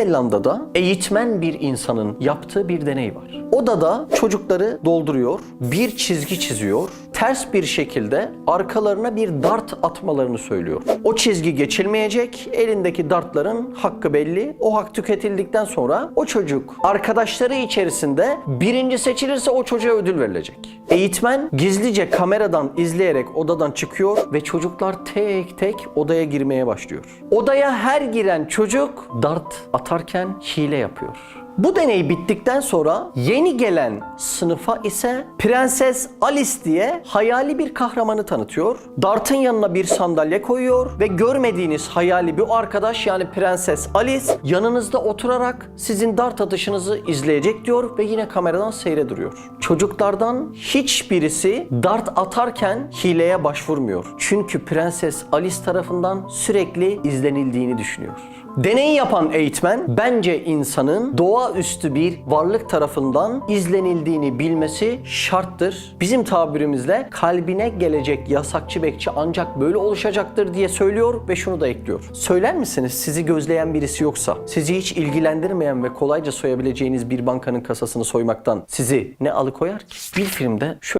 Zelanda'da eğitmen bir insanın yaptığı bir deney var. Odada çocukları dolduruyor, bir çizgi çiziyor, ters bir şekilde arkalarına bir dart atmalarını söylüyor. O çizgi geçilmeyecek, elindeki dartların hakkı belli. O hak tüketildikten sonra o çocuk arkadaşları içerisinde birinci seçilirse o çocuğa ödül verilecek. Eğitmen gizlice kameradan izleyerek odadan çıkıyor ve çocuklar tek tek odaya girmeye başlıyor. Odaya her giren çocuk dart atarken hile yapıyor. Bu deney bittikten sonra yeni gelen sınıfa ise Prenses Alice diye hayali bir kahramanı tanıtıyor. Dart'ın yanına bir sandalye koyuyor ve görmediğiniz hayali bir arkadaş yani Prenses Alice yanınızda oturarak sizin dart atışınızı izleyecek diyor ve yine kameradan seyrediyor. Çocuklardan hiçbirisi dart atarken hileye başvurmuyor. Çünkü Prenses Alice tarafından sürekli izlenildiğini düşünüyor. Deneyi yapan eğitmen bence insanın doğaüstü bir varlık tarafından izlenildiğini bilmesi şarttır. Bizim tabirimizle kalbine gelecek yasakçı bekçi ancak böyle oluşacaktır diye söylüyor ve şunu da ekliyor. Söyler misiniz sizi gözleyen birisi yoksa, sizi hiç ilgilendirmeyen ve kolayca soyabileceğiniz bir bankanın kasasını soymaktan sizi ne alıkoyar ki? Bir filmde şöyle